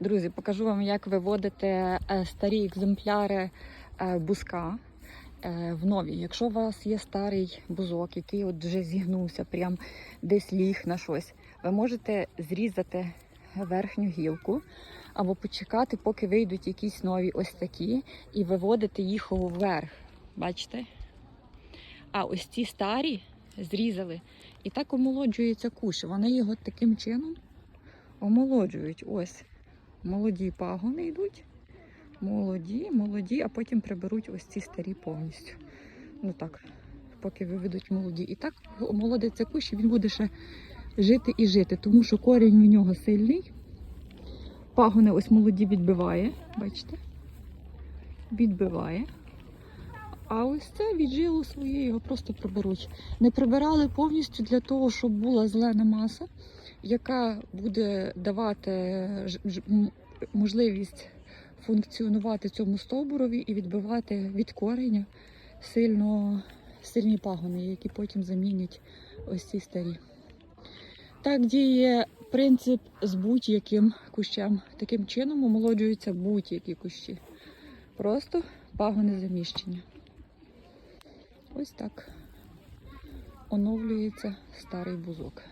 Друзі, покажу вам, як виводити е, старі екземпляри е, бузка е, в нові. Якщо у вас є старий бузок, який от вже зігнувся, прям десь ліг на щось, ви можете зрізати верхню гілку або почекати, поки вийдуть якісь нові ось такі, і виводити їх вверх. Бачите? А ось ці старі зрізали. І так омолоджується куш. Вони його таким чином омолоджують. Ось. Молоді пагони йдуть. Молоді, молоді, а потім приберуть ось ці старі повністю. Ну так, поки виведуть молоді. І так омолодиться кущ, він буде ще жити і жити, тому що корінь у нього сильний. Пагони ось молоді відбиває, бачите? Відбиває. А ось це віджило своє, його просто приберуть. Не прибирали повністю для того, щоб була зелена маса, яка буде давати можливість функціонувати цьому стовбурові і відбивати від кореня сильно, сильні пагони, які потім замінять ось ці старі. Так діє принцип з будь-яким кущем. Таким чином омолоджуються будь-які кущі. Просто пагони заміщення. Ось так оновлюється старий бузок.